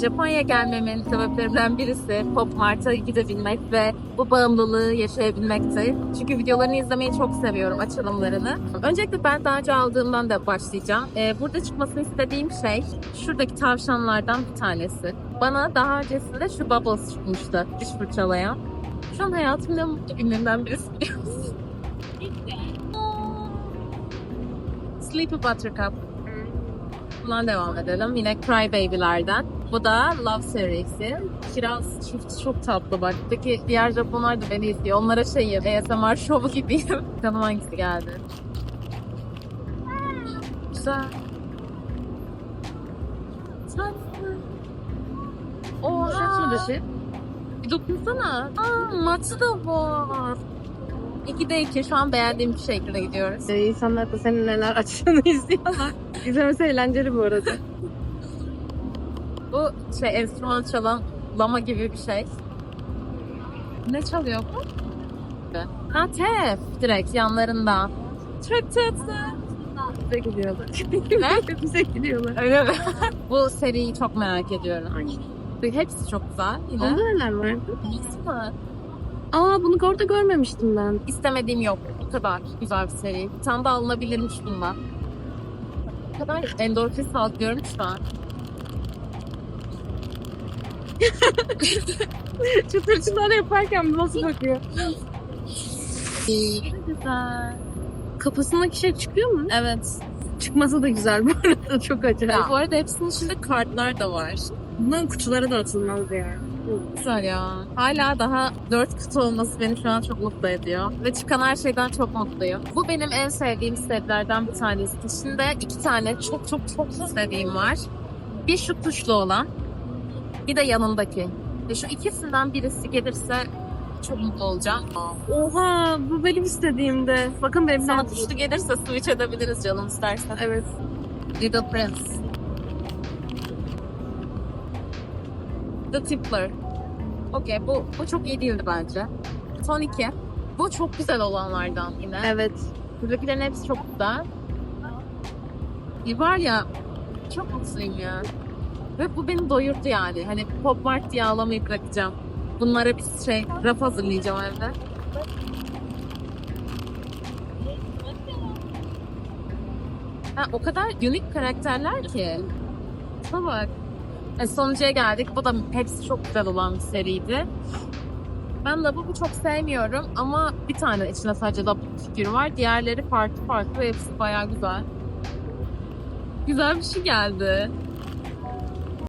Japonya'ya gelmemin sebeplerinden birisi Pop Mart'a gidebilmek ve bu bağımlılığı yaşayabilmekti. Çünkü videolarını izlemeyi çok seviyorum, açılımlarını. Öncelikle ben daha önce aldığımdan da başlayacağım. Ee, burada çıkmasını istediğim şey şuradaki tavşanlardan bir tanesi. Bana daha öncesinde şu Bubbles çıkmıştı, diş fırçalayan. Şu an hayatımın en mutlu günlerinden birisi biliyor musun? Sleepy Buttercup. Bundan devam edelim. Yine Cry Baby'lerden. Bu da Love serisi. Kiraz çift çok tatlı bak. Peki diğer Japonlar da beni izliyor. Onlara şeyim, ASMR şovu gibiyim. Bakalım hangisi geldi. Güzel. Tatlı. Oha. Saçma dışı. Bir dokunsana. Aa, maçı da var. İkide iki. Şu an beğendiğim bir şekilde gidiyoruz. Ee, insanlar da senin neler açtığını izliyorlar. İzlemesi eğlenceli bu arada. Bu şey enstrüman çalan lama gibi bir şey. Ne çalıyor bu? Ha tef. Direkt yanlarında. Çok tatlı. Bize gidiyorlar. Ne? Bize gidiyorlar. Öyle mi? bu seriyi çok merak ediyorum. Hepsi çok güzel. Yine. Onda neler vardı? Ismı. Aa bunu orada görmemiştim ben. İstemediğim yok. Bu kadar güzel bir seri. Bir tane de alınabilirmiş bundan. Bu kadar endorfin salgılıyorum şu an. Çıtırcılar yaparken nasıl bakıyor? Güzel. Kafasındaki şey çıkıyor mu? Evet. Çıkması da güzel bu arada. Çok acayip. Ya, bu arada hepsinin içinde kartlar da var. Bunların kutuları da atılmaz ya. Güzel ya. Hala daha dört kutu olması beni şu an çok mutlu ediyor. Ve çıkan her şeyden çok mutluyum. Bu benim en sevdiğim setlerden bir tanesi. İçinde iki tane çok çok çok istediğim var. Bir şu tuşlu olan, bir de yanındaki. Ve şu ikisinden birisi gelirse çok mutlu olacağım. Oha bu benim istediğimde. Bakın benim Sana tuşlu gelirse switch edebiliriz canım istersen. Evet. Little Prince. The Tippler. Okey bu, bu çok iyi değildi bence. Son iki. Bu çok güzel olanlardan yine. Evet. Buradakilerin hepsi çok güzel. Bir var ya çok mutluyum ya. Ve bu beni doyurdu yani. Hani Pop Mart diye ağlamayı bırakacağım. Bunlara bir şey raf hazırlayacağım evde. Ha, o kadar unik karakterler ki. Şuna bak. E, sonuncuya geldik. Bu da hepsi çok güzel olan bir seriydi. Ben Labubu çok sevmiyorum ama bir tane içinde sadece Labubu figürü var. Diğerleri farklı farklı hepsi bayağı güzel. Güzel bir şey geldi.